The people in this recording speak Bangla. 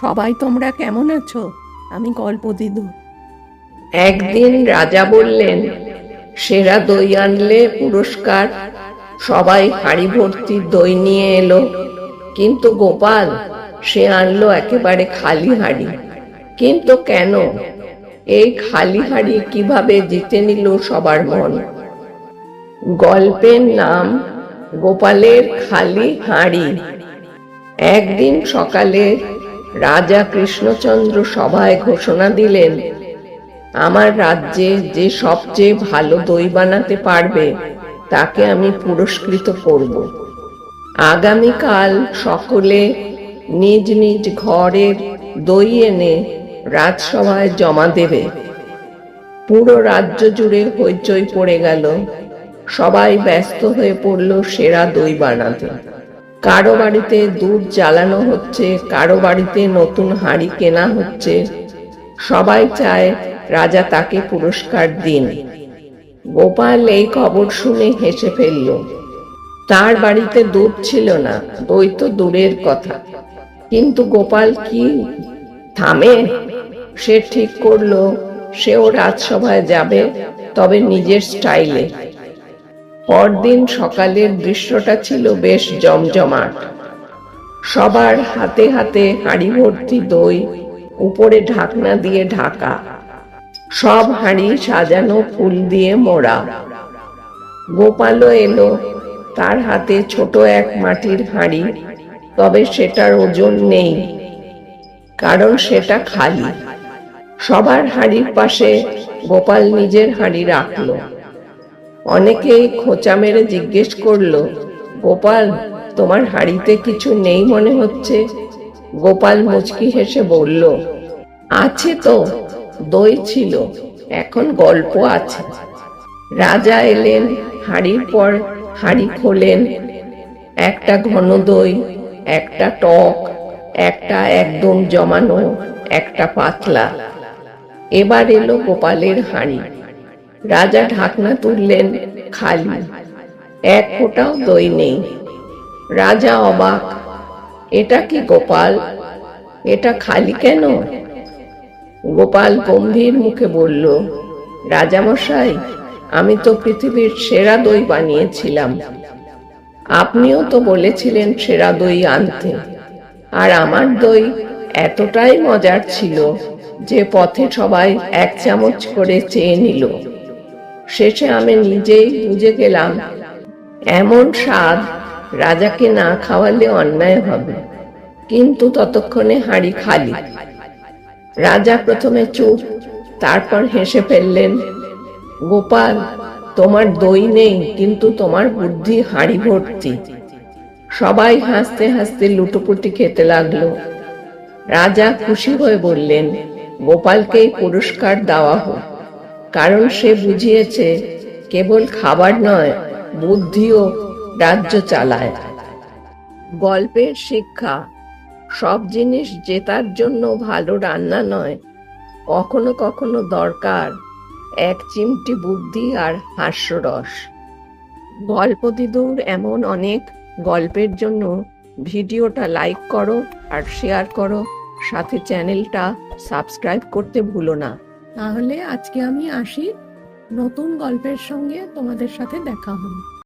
সবাই তোমরা কেমন আছো? আমি গল্প দিদু একদিন রাজা বললেন, সেরা দই আনলে পুরস্কার। সবাই হাড়ি ভর্তি দই নিয়ে এলো। কিন্তু গোপাল, সে আনলো একেবারে খালি হাড়ি। কিন্তু কেন? এই খালি হাড়ি কীভাবে জিতে নিল সবার মন? গল্পের নাম গোপালের খালি হাড়ি। একদিন সকালে রাজা কৃষ্ণচন্দ্র সভায় ঘোষণা দিলেন, আমার রাজ্যে যে সবচেয়ে ভালো দই বানাতে পারবে, তাকে আমি পুরস্কৃত করব। আগামীকাল সকলে নিজ নিজ ঘরের দই এনে রাজসভায় জমা দেবে। পুরো রাজ্য জুড়ে হইচই পড়ে গেল। সবাই ব্যস্ত হয়ে পড়ল সেরা দই বানাতে। কারও বাড়িতে দুধ জ্বালানো হচ্ছে, কারও বাড়িতে নতুন হাঁড়ি কেনা হচ্ছে। সবাই চায় রাজা তাকে পুরস্কার দিন। গোপাল এই খবর শুনে হেসে ফেলল, তার বাড়িতে দুধ ছিল না, দই তো দূরের কথা। কিন্তু গোপাল কি, থামে? সে ঠিক করল, সেও রাজসভায় যাবে, তবে নিজের স্টাইলে। পরদিন সকালের দৃশ্যটা ছিল বেশ জমজমাট। সবার হাতে হাতে হাঁড়ি ভর্তি দই, উপরে ঢাকনা দিয়ে ঢাকা। সব হাঁড়ি সাজানো ফুল দিয়ে মোড়া। গোপালও এলো, তার হাতে ছোট এক মাটির হাঁড়ি, তবে সেটার ওজন নেই, কারণ সেটা খালি। সবার হাঁড়ির পাশে গোপাল নিজের হাঁড়ি রাখল। অনেকেই খোঁচা মেরে জিজ্ঞেস করল, গোপাল, তোমার হাঁড়িতে কিছু নেই মনে হচ্ছে? গোপাল মুচকি হেসে বলল, আছে তো, দই ছিল, এখন গল্প আছে। রাজা এলেন, হাঁড়ির পর হাঁড়ি খোলেন, একটা ঘন দই, একটা টক, একটা একদম জমানো, একটা পাতলা। এবার এলো গোপালের হাঁড়ি। রাজা ঢাকনা তুললেন খালি। এক ফোঁটাও দই নেই। রাজা অবাক, এটা কি গোপাল? এটা খালি কেন? গোপাল গম্ভীর মুখে বলল, রাজামশাই, আমি তো পৃথিবীর সেরা দই বানিয়েছিলাম। আপনিও তো বলেছিলেন সেরা দই আনতে। আর আমার দই এতটাই মজার ছিল যে পথে সবাই এক চামচ করে চেয়ে নিল। শেষে আমি নিজেই বুঝে গেলাম, এমন স্বাদ রাজাকে না খাওয়ালে অন্যায় হবে। কিন্তু ততক্ষণে হাঁড়ি খালি। রাজা প্রথমে চুপ, তারপর হেসে ফেললেন, গোপাল, তোমার দই নেই, কিন্তু তোমার বুদ্ধি হাঁড়ি ভর্তি। সবাই হাসতে হাসতে লুটোপুটি খেতে লাগল। রাজা খুশি হয়ে বললেন, গোপালকেই পুরস্কার দেওয়া হোক। কারণ সে বুঝিয়েছে, কেবল খাবার নয়, বুদ্ধিও রাজ্য চালায়। গল্পের শিক্ষা, সব জিনিস জেতার জন্য ভালো রান্না নয়, কখনো কখনো দরকার এক চিমটি বুদ্ধি আর হাস্যরস। গল্প দিদুর, এমন অনেক গল্পের জন্য ভিডিওটা লাইক করো আর শেয়ার করো, সাথে চ্যানেলটা সাবস্ক্রাইব করতে ভুলো না। তাহলে আজকে আমি আসি। নতুন গল্পের সঙ্গে তোমাদের সাথে দেখা হবে।